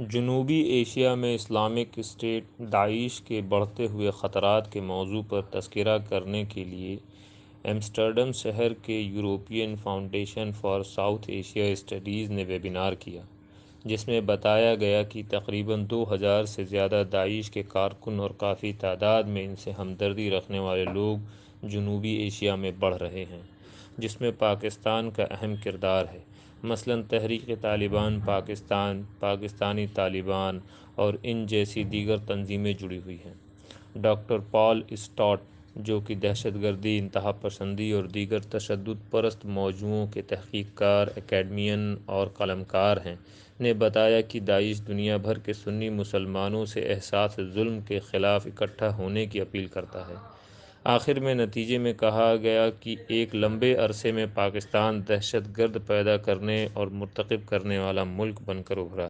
जनूबी एशिया में Islamic state Daesh के बढ़ते हुए ख़तरात के मौजू पर तस्करा करने के लिए एम्स्टर्डम शहर के European Foundation for South Asia Studies ने वेबिनार किया, जिसमें बताया गया कि तकरीबन दो हज़ार से ज़्यादा दाइश के कारकुन और काफ़ी तादाद में इनसे हमदर्दी रखने वाले लोग जनूबी एशिया में बढ़ रहे हैं। जिसमें पाकिस्तान का अहम किरदार है। मसलन तहरीक तालिबान पाकिस्तान, पाकिस्तानी तालिबान और इन जैसी दीगर तंजीमें जुड़ी हुई हैं। डॉक्टर पॉल स्टॉट, जो कि दहशत गर्दी इंतहा पसंदी और दीगर तशद परस्त मौजूओं के तहकीकार एकेडमियन और कलमकार हैं, ने बताया कि दाइश दुनिया भर के सुन्नी मुसलमानों से एहसास जुल्म के ख़िलाफ़ इकट्ठा होने की अपील करता है। आखिर में नतीजे में कहा गया कि एक लंबे अरसे में पाकिस्तान दहशत गर्द पैदा करने और मुरतकब करने वाला मुल्क बनकर उभरा।